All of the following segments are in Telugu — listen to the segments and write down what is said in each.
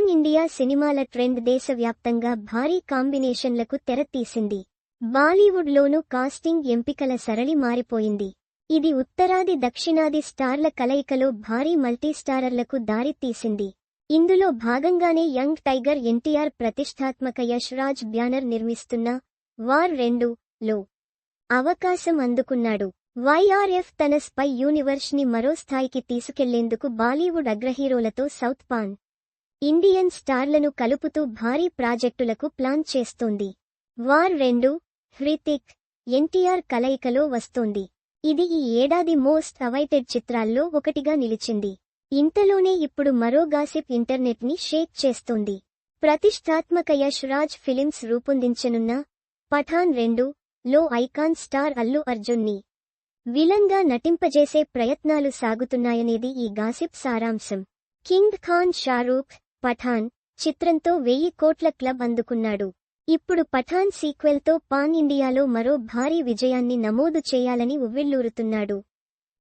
పాన్ ఇండియా సినిమాల ట్రెండ్ దేశవ్యాప్తంగా భారీ కాంబినేషన్లకు తెరతీసింది. బాలీవుడ్లోనూ కాస్టింగ్ ఎంపికల సరళి మారిపోయింది. ఇది ఉత్తరాది దక్షిణాది స్టార్ల కలయికలో భారీ మల్టీస్టారర్లకు దారితీసింది. ఇందులో భాగంగానే యంగ్ టైగర్ ఎన్టీఆర్ ప్రతిష్టాత్మక యష్ రాజ్ బ్యానర్ నిర్మిస్తున్న వార్ రెండు లో అవకాశం అందుకున్నాడు. వైఆర్ఎఫ్ తన స్పై యూనివర్స్ని మరో స్థాయికి తీసుకెళ్ళేందుకు బాలీవుడ్ అగ్రహీరోలతో సౌత్ పాన్ ఇండియన్ స్టార్లను కలుపుతూ భారీ ప్రాజెక్టులకు ప్లాన్ చేస్తోంది. వార్ రెండు హ్రితిక్ ఎన్టీఆర్ కలయికలో వస్తోంది. ఇది ఈ ఏడాది మోస్ట్ అవైటెడ్ చిత్రాల్లో ఒకటిగా నిలిచింది. ఇంతలోనే ఇప్పుడు మరో గాసిప్ ఇంటర్నెట్ని షేక్ చేస్తోంది. ప్రతిష్టాత్మక యష్ రాజ్ ఫిలిమ్స్ రూపొందించనున్న పఠాన్ రెండు లో ఐకాన్ స్టార్ అల్లు అర్జున్ని నటింపజేసే ప్రయత్నాలు సాగుతున్నాయనేది ఈ గాసిప్ సారాంశం. కింగ్ ఖాన్ షారూఖ్ పఠాన్ చిత్రంతో వెయ్యి కోట్ల క్లబ్ అందుకున్నాడు. ఇప్పుడు పఠాన్ సీక్వెల్తో పాన్ ఇండియాలో మరో భారీ విజయాన్ని నమోదు చేయాలని ఉవ్విళ్ళూరుతున్నాడు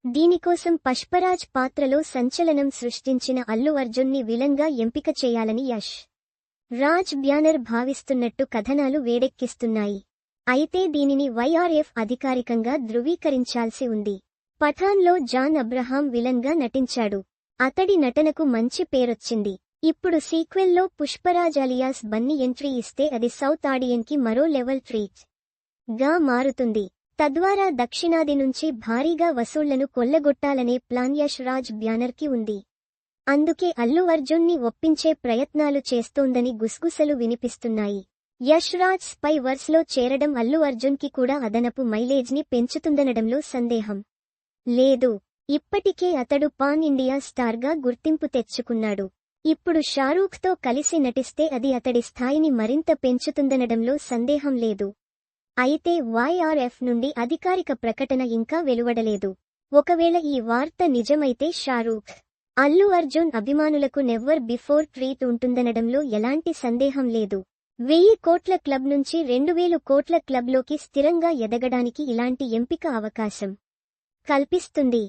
దీనికోసం పష్పరాజ్ పాత్రలో సంచలనం సృష్టించిన అల్లు అర్జున్ని విలంగా ఎంపిక చేయాలని యష్. రాజ్ బ్యానర్ భావిస్తున్నట్టు కథనాలు వేడెక్కిస్తున్నాయి. అయితే దీనిని వైఆర్ఎఫ్ అధికారికంగా ధృవీకరించాల్సి ఉంది. పఠాన్లో జాన్ అబ్రహాం విలన్గా నటించాడు. అతడి నటనకు మంచి పేరొచ్చింది. ఇప్పుడు సీక్వెల్లో పుష్పరాజ్ అలియాస్ బన్నీ ఎంట్రీ ఇస్తే అది సౌత్ ఆడియన్కి మరో లెవెల్ ట్రీచ్గా మారుతుంది. తద్వారా దక్షిణాది నుంచి భారీగా వసూళ్ళను కొల్లగొట్టాలనే ప్లాన్ యష్ రాజ్ బ్యానర్కి ఉంది. అందుకే అల్లు అర్జున్ని ఒప్పించే ప్రయత్నాలు చేస్తోందని గుసగుసలు వినిపిస్తున్నాయి. యష్ రాజ్ స్పై వర్స్లో చేరడం అల్లు అర్జున్కి కూడా అదనపు మైలేజ్ని పెంచుతుందనడంలో సందేహం లేదు. ఇప్పటికే అతడు పాన్ ఇండియా స్టార్గా గుర్తింపు తెచ్చుకున్నాడు. ఇప్పుడు షారూఖ్తో కలిసి నటిస్తే అది అతడి స్థాయిని మరింత పెంచుతుందనడంలో సందేహం లేదు. అయితే వైఆర్ఎఫ్ నుండి అధికారిక ప్రకటన ఇంకా వెలువడలేదు. ఒకవేళ ఈ వార్త నిజమైతే షారూఖ్ అల్లు అర్జున్ అభిమానులకు నెవ్వర్ బిఫోర్ ట్రీట్ ఉంటుందనడంలో ఎలాంటి సందేహం లేదు. వెయ్యి కోట్ల క్లబ్ నుంచి రెండు వేలు కోట్ల క్లబ్లోకి స్థిరంగా ఎదగడానికి ఇలాంటి ఎంపిక అవకాశం కల్పిస్తుంది.